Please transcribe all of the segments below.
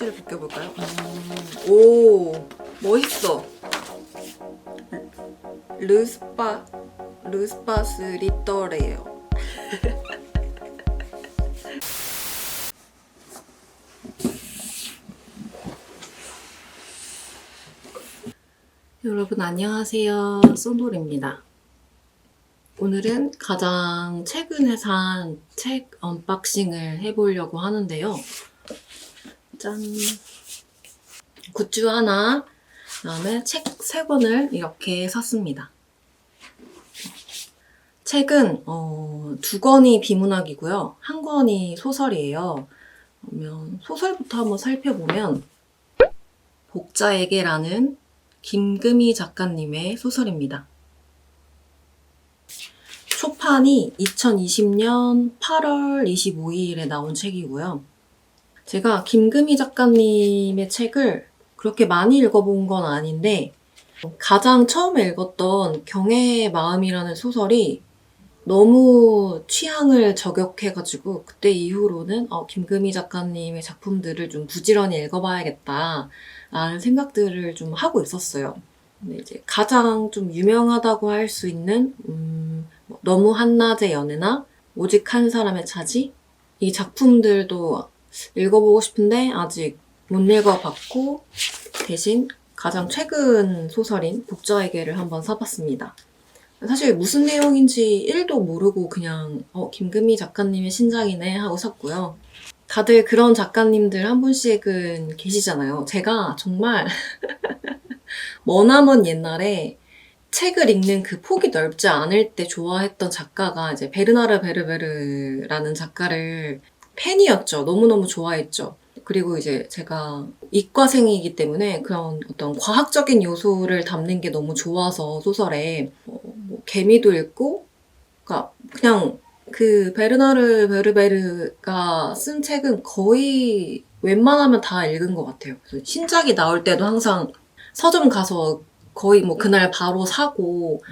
쪽지를 벗겨볼까요? 음, 오, 멋있어. 르스파, 르스파스 리터래요. 여러분 안녕하세요. 쏜돌입니다. 오늘은 가장 최근에 산 책 언박싱을 해보려고 하는데요. 짠. 굿즈 하나, 그 다음에 책 세 권을 이렇게 샀습니다. 책은 어, 두 권이 비문학이고요. 한 권이 소설이에요. 그러면 소설부터 한번 살펴보면 복자에게라는 김금희 작가님의 소설입니다. 초판이 2020년 8월 25일에 나온 책이고요. 제가 김금희 작가님의 책을 그렇게 많이 읽어본 건 아닌데, 가장 처음에 읽었던 경애의 마음이라는 소설이 너무 취향을 저격해가지고, 그때 이후로는 어, 김금희 작가님의 작품들을 좀 부지런히 읽어봐야겠다, 라는 생각들을 좀 하고 있었어요. 근데 이제 가장 좀 유명하다고 할 수 있는, 음, 뭐 너무 한낮의 연애나 오직 한 사람의 차지? 이 작품들도 읽어보고 싶은데 아직 못 읽어봤고 대신 가장 최근 소설인 복자에게를 한번 사봤습니다. 사실 무슨 내용인지 1도 모르고 그냥 어, 김금희 작가님의 신작이네 하고 샀고요. 다들 그런 작가님들 한 분씩은 계시잖아요. 제가 정말 머나먼 옛날에 책을 읽는 그 폭이 넓지 않을 때 좋아했던 작가가 이제 베르나르 베르베르라는 작가를 팬이었죠. 너무너무 좋아했죠. 그리고 이제 제가 이과생이기 때문에 그런 어떤 과학적인 요소를 담는 게 너무 좋아서 소설에 어, 뭐 개미도 읽고 그러니까 그냥 그 베르나르 베르베르가 쓴 책은 거의 웬만하면 다 읽은 것 같아요. 그래서 신작이 나올 때도 항상 서점 가서 거의 뭐 그날 바로 사고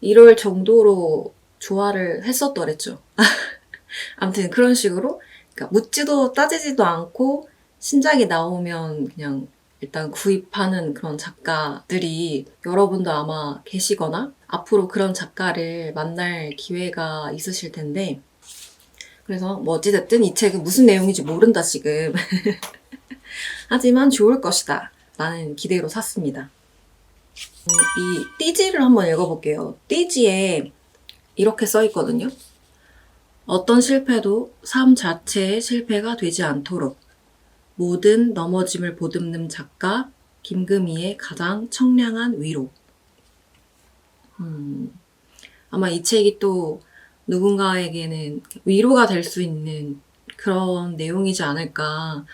이럴 정도로 좋아를 했었더랬죠. 아무튼 그런 식으로 그러니까 묻지도 따지지도 않고 신작이 나오면 그냥 일단 구입하는 그런 작가들이 여러분도 아마 계시거나 앞으로 그런 작가를 만날 기회가 있으실 텐데 그래서 뭐 어찌됐든 이 책은 무슨 내용인지 모른다 지금. 하지만 좋을 것이다 라는 기대로 샀습니다. 음, 이 띠지를 한번 읽어볼게요. 띠지에 이렇게 써 있거든요 어떤 실패도 삶 자체의 실패가 되지 않도록 모든 넘어짐을 보듬는 작가 김금희의 가장 청량한 위로. 음, 아마 이 책이 또 누군가에게는 위로가 될 수 있는 그런 내용이지 않을까.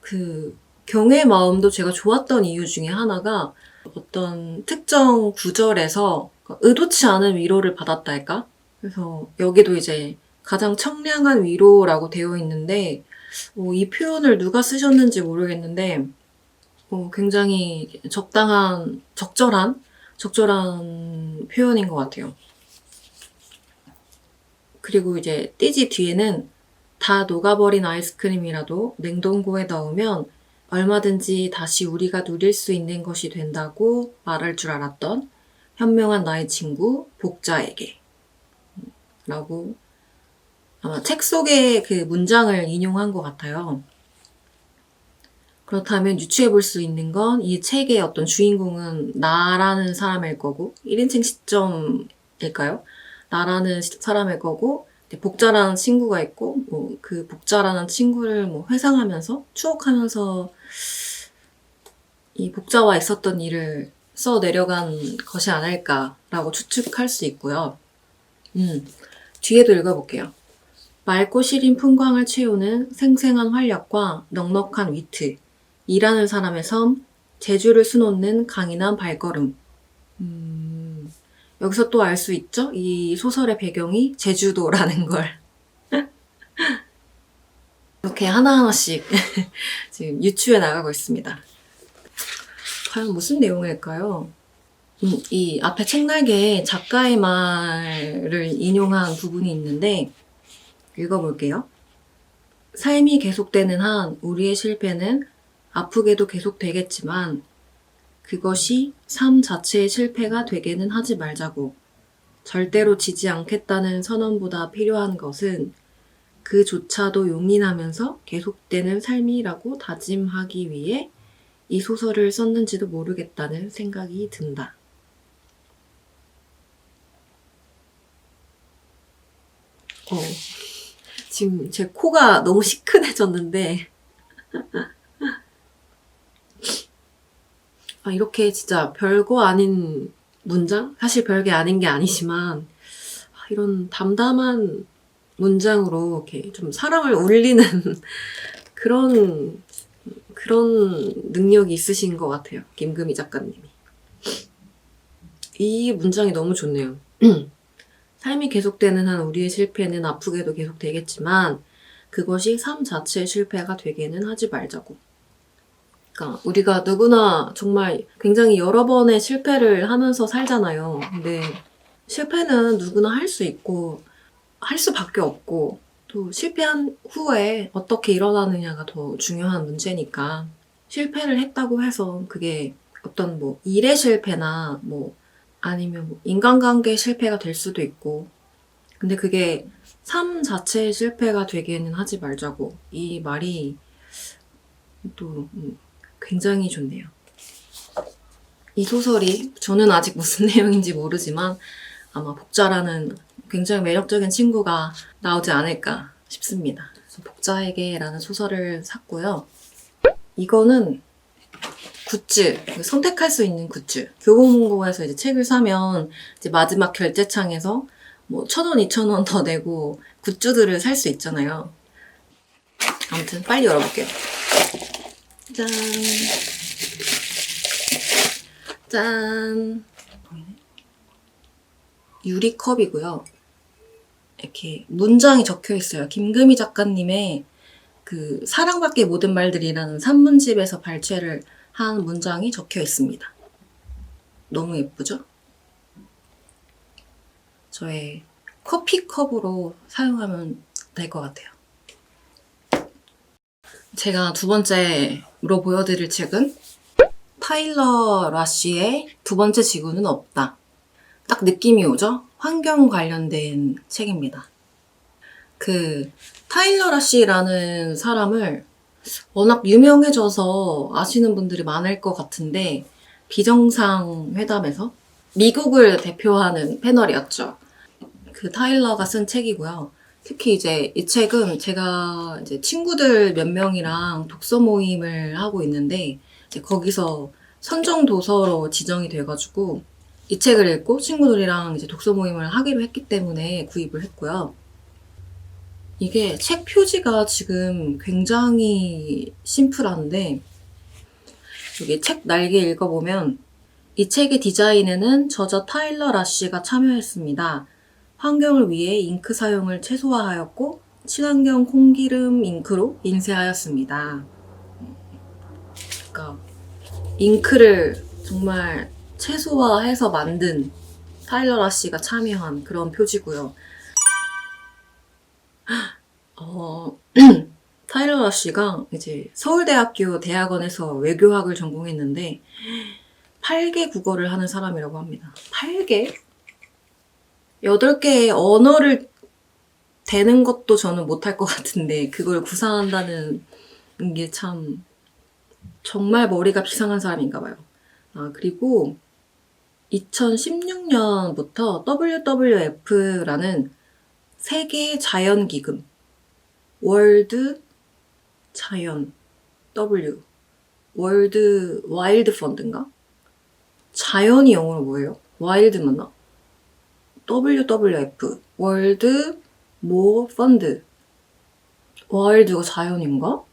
그 경의 마음도 제가 좋았던 이유 중에 하나가 어떤 특정 구절에서 의도치 않은 위로를 받았달까? 그래서 여기도 이제 가장 청량한 위로라고 되어 있는데 어, 이 표현을 누가 쓰셨는지 모르겠는데 어, 굉장히 적당한 적절한 적절한 표현인 것 같아요. 그리고 이제 띠지 뒤에는 다 녹아버린 아이스크림이라도 냉동고에 넣으면 얼마든지 다시 우리가 누릴 수 있는 것이 된다고 말할 줄 알았던 현명한 나의 친구 복자에게 라고 책 속의 그 문장을 인용한 것 같아요. 그렇다면 유추해 볼 수 있는 건 이 책의 어떤 주인공은 나라는 사람일 거고, 1인칭 시점일까요? 나라는 시- 사람일 거고, 복자라는 친구가 있고, 뭐 그 복자라는 친구를 뭐 회상하면서, 추억하면서 이 복자와 있었던 일을 써 내려간 것이 아닐까라고 추측할 수 있고요. 음, 뒤에도 읽어볼게요. 맑고 시린 풍광을 채우는 생생한 활력과 넉넉한 위트, 일하는 사람의 섬, 제주를 수놓는 강인한 발걸음. 음, 여기서 또 알 수 있죠? 이 소설의 배경이 제주도라는 걸. 이렇게 하나하나씩 지금 유추해 나가고 있습니다. 과연 무슨 내용일까요? 음, 이 앞에 책날개에 작가의 말을 인용한 부분이 있는데, 읽어볼게요. 삶이 계속되는 한 우리의 실패는 아프게도 계속 되겠지만 그것이 삶 자체의 실패가 되게는 하지 말자고. 절대로 지지 않겠다는 선언보다 필요한 것은 그조차도 용인하면서 계속되는 삶이라고 다짐하기 위해 이 소설을 썼는지도 모르겠다는 생각이 든다. 어, 지금 제 코가 너무 시큰해졌는데, 아, 이렇게 진짜 별거 아닌 문장? 사실 별게 아닌 게 아니지만, 아, 이런 담담한 문장으로 이렇게 좀 사람을 울리는 그런, 그런 능력이 있으신 것 같아요. 김금희 작가님이. 이 문장이 너무 좋네요. 삶이 계속되는 한 우리의 실패는 아프게도 계속되겠지만 그것이 삶 자체의 실패가 되게는 하지 말자고. 그러니까 우리가 누구나 정말 굉장히 여러 번의 실패를 하면서 살잖아요. 근데 실패는 누구나 할 수 있고 할 수밖에 없고 또 실패한 후에 어떻게 일어나느냐가 더 중요한 문제니까 실패를 했다고 해서 그게 어떤 뭐 일의 실패나 뭐 아니면 뭐 인간관계 실패가 될 수도 있고 근데 그게 삶 자체의 실패가 되게는 하지 말자고 이 말이 또 음, 굉장히 좋네요. 이 소설이 저는 아직 무슨 내용인지 모르지만 아마 복자라는 굉장히 매력적인 친구가 나오지 않을까 싶습니다. 복자에게라는 소설을 샀고요. 이거는 굿즈, 선택할 수 있는 굿즈. 교보문고에서 이제 책을 사면 이제 마지막 결제창에서 뭐 천 원, 이천 원 더 내고 굿즈들을 살 수 있잖아요. 아무튼 빨리 열어볼게요. 짠. 짠. 유리컵이고요. 이렇게 문장이 적혀 있어요. 김금희 작가님의 그 사랑받기 모든 말들이라는 산문집에서 발췌를 한 문장이 적혀 있습니다. 너무 예쁘죠? 저의 커피컵으로 사용하면 될 것 같아요. 제가 두 번째로 보여드릴 책은 타일러 라쉬의 두 번째 지구는 없다. 딱 느낌이 오죠? 환경 관련된 책입니다. 그 타일러 라쉬라는 사람을 워낙 유명해져서 아시는 분들이 많을 것 같은데 비정상 회담에서 미국을 대표하는 패널이었죠. 그 타일러가 쓴 책이고요. 특히 이제 이 책은 제가 이제 친구들 몇 명이랑 독서 모임을 하고 있는데 거기서 선정 도서로 지정이 돼가지고 이 책을 읽고 친구들이랑 이제 독서 모임을 하기로 했기 때문에 구입을 했고요. 이게 책 표지가 지금 굉장히 심플한데 여기 책 날개 읽어보면 이 책의 디자인에는 저자 타일러 라쉬가 참여했습니다. 환경을 위해 잉크 사용을 최소화하였고 친환경 콩기름 잉크로 인쇄하였습니다. 그러니까 잉크를 정말 최소화해서 만든 타일러 라쉬가 참여한 그런 표지고요. 어, 타일러 라쉬가 이제 서울대학교 대학원에서 외교학을 전공했는데 8개 국어를 하는 사람이라고 합니다. 8개? 8개의 언어를 되는 것도 저는 못할 것 같은데 그걸 구사한다는 게 참 정말 머리가 비상한 사람인가 봐요. 아, 그리고 2016년부터 WWF라는 세계 자연 기금 월드 자연 W 월드 와일드 펀드인가? 자연이 영어로 뭐예요? 와일드 맞나? WWF 월드 모 펀드 와일드가 자연인가?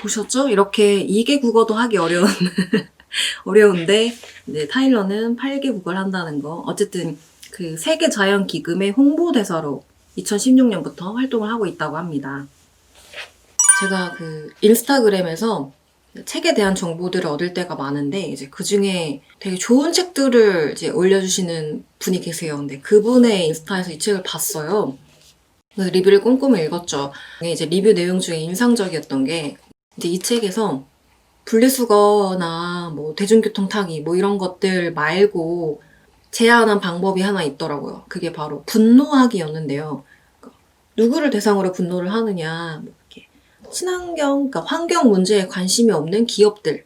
보셨죠? 이렇게 2개 국어도 하기 어려운 어려운데 이제 타일러는 8개 국어를 한다는 거 어쨌든 그 세계 자연 기금의 홍보 대사로 2016년부터 활동을 하고 있다고 합니다. 제가 그 인스타그램에서 책에 대한 정보들을 얻을 때가 많은데 이제 그 중에 되게 좋은 책들을 이제 올려주시는 분이 계세요. 근데 그분의 인스타에서 이 책을 봤어요. 리뷰를 꼼꼼히 읽었죠. 이제 리뷰 내용 중에 인상적이었던 게 이제 이 책에서 분리수거나 뭐 대중교통 타기 뭐 이런 것들 말고 제안한 방법이 하나 있더라고요. 그게 바로 분노하기였는데요. 그러니까 누구를 대상으로 분노를 하느냐, 뭐 이렇게 친환경, 그러니까 환경 문제에 관심이 없는 기업들,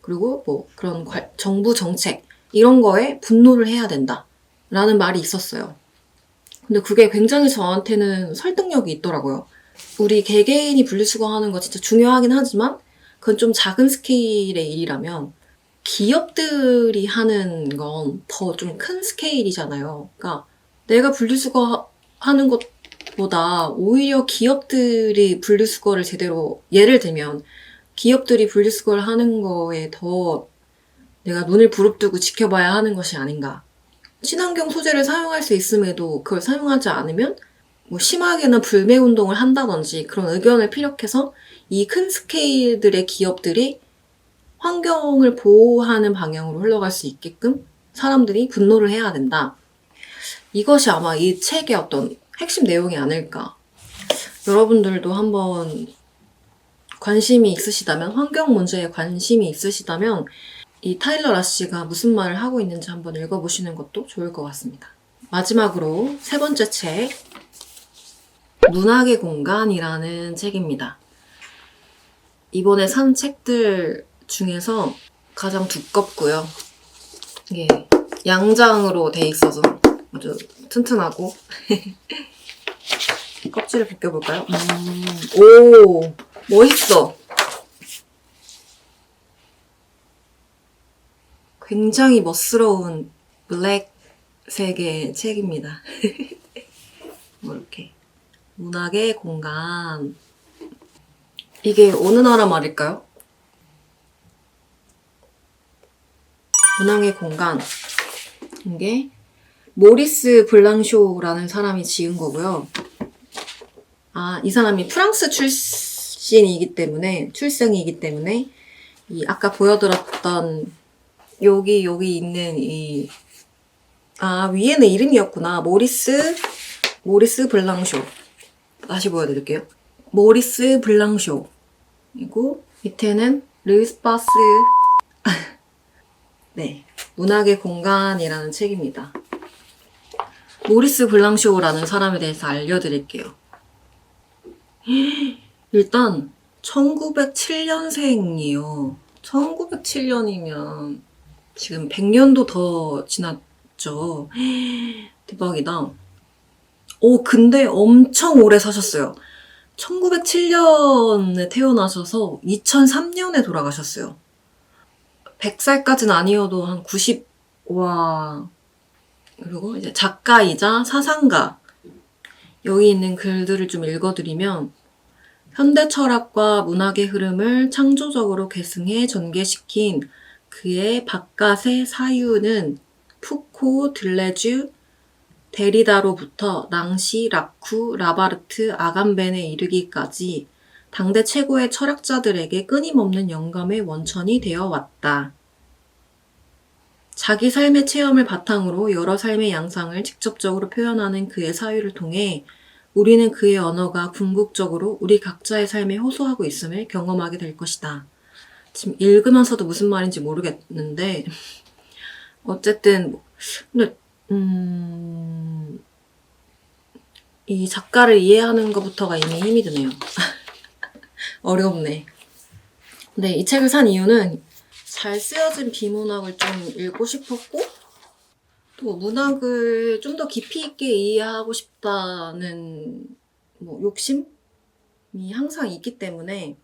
그리고 뭐 그런 관- 정부 정책 이런 거에 분노를 해야 된다. 라는 말이 있었어요. 근데 그게 굉장히 저한테는 설득력이 있더라고요. 우리 개개인이 분리수거하는 거 진짜 중요하긴 하지만 그건 좀 작은 스케일의 일이라면 기업들이 하는 건 더 좀 큰 스케일이잖아요. 그러니까 내가 분리수거 하는 것보다 오히려 기업들이 분리수거를 제대로 예를 들면 기업들이 분리수거를 하는 거에 더 내가 눈을 부릅뜨고 지켜봐야 하는 것이 아닌가. 친환경 소재를 사용할 수 있음에도 그걸 사용하지 않으면 뭐 심하게는 불매 운동을 한다든지 그런 의견을 피력해서 이 큰 스케일들의 기업들이 환경을 보호하는 방향으로 흘러갈 수 있게끔 사람들이 분노를 해야 된다. 이것이 아마 이 책의 어떤 핵심 내용이 아닐까. 여러분들도 한번 관심이 있으시다면, 환경 문제에 관심이 있으시다면, 이 타일러 라씨가 무슨 말을 하고 있는지 한번 읽어보시는 것도 좋을 것 같습니다. 마지막으로 세 번째 책, 문학의 공간이라는 책입니다. 이번에 산 책들 중에서 가장 두껍고요. 이게 양장으로 돼 있어서 아주 튼튼하고 껍질을 벗겨볼까요? 음, 오 멋있어. 굉장히 멋스러운 블랙색의 책입니다. 뭐 이렇게 문학의 공간 이게 어느 나라 말일까요? 문학의 공간 이게 모리스 블랑쇼라는 사람이 지은 거고요. 아, 이 사람이 프랑스 출신이기 때문에 출생이기 때문에 이 아까 보여드렸던 여기 여기 있는 이 아, 위에는 이름이었구나. 모리스 모리스 블랑쇼. 다시 보여드릴게요. 모리스 블랑쇼. 그리고 밑에는 르스파스 네. 문학의 공간이라는 책입니다. 모리스 블랑쇼라는 사람에 대해서 알려드릴게요. 일단 1907년생이요. 1907년이면 지금 100년도 더 지났죠. 대박이다. 오, 근데 엄청 오래 사셨어요. 1907년에 태어나셔서 2003년에 돌아가셨어요. 100살까지는 아니어도 한 90, 와. 그리고 이제 작가이자 사상가. 여기 있는 글들을 좀 읽어드리면, 현대 철학과 문학의 흐름을 창조적으로 계승해 전개시킨 그의 바깥의 사유는 푸코, 들레주, 데리다로부터 낭시, 라쿠, 라바르트, 아감벤에 이르기까지 당대 최고의 철학자들에게 끊임없는 영감의 원천이 되어 왔다. 자기 삶의 체험을 바탕으로 여러 삶의 양상을 직접적으로 표현하는 그의 사유를 통해 우리는 그의 언어가 궁극적으로 우리 각자의 삶에 호소하고 있음을 경험하게 될 것이다. 지금 읽으면서도 무슨 말인지 모르겠는데, 어쨌든, 근데, 음, 이 작가를 이해하는 것부터가 이미 힘이 드네요. 어렵네. 근데 이 책을 산 이유는 잘 쓰여진 비문학을 좀 읽고 싶었고, 또 문학을 좀 더 깊이 있게 이해하고 싶다는 뭐 욕심이 항상 있기 때문에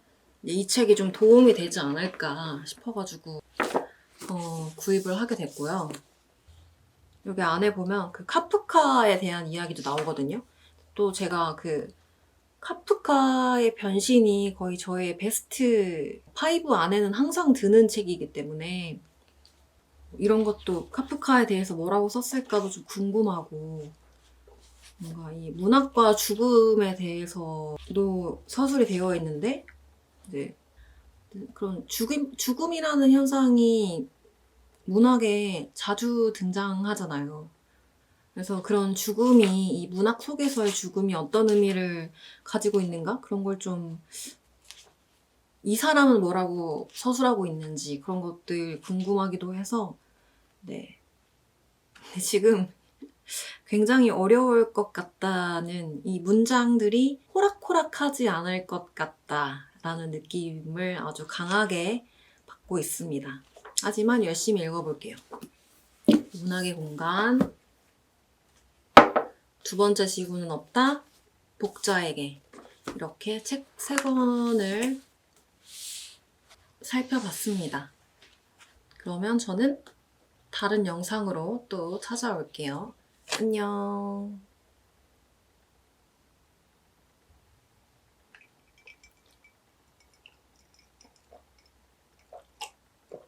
이 책이 좀 도움이 되지 않을까 싶어가지고 어, 구입을 하게 됐고요. 여기 안에 보면 그 카프카에 대한 이야기도 나오거든요. 또 제가 그 카프카의 변신이 거의 저의 베스트 5 안에는 항상 드는 책이기 때문에 이런 것도 카프카에 대해서 뭐라고 썼을까도 좀 궁금하고 뭔가 이 문학과 죽음에 대해서도 서술이 되어 있는데 이제 그런 죽음 죽음이라는 현상이 문학에 자주 등장하잖아요. 그래서 그런 죽음이 이 문학 속에서의 죽음이 어떤 의미를 가지고 있는가 그런 걸 좀 이 사람은 뭐라고 서술하고 있는지 그런 것들 궁금하기도 해서 네. 지금 굉장히 어려울 것 같다는 이 문장들이 호락호락하지 않을 것 같다라는 느낌을 아주 강하게 받고 있습니다. 하지만 열심히 읽어볼게요. 문학의 공간. 두 번째 지구는 없다. 독자에게. 이렇게 책 세 권을 살펴봤습니다. 그러면 저는 다른 영상으로 또 찾아올게요. 안녕.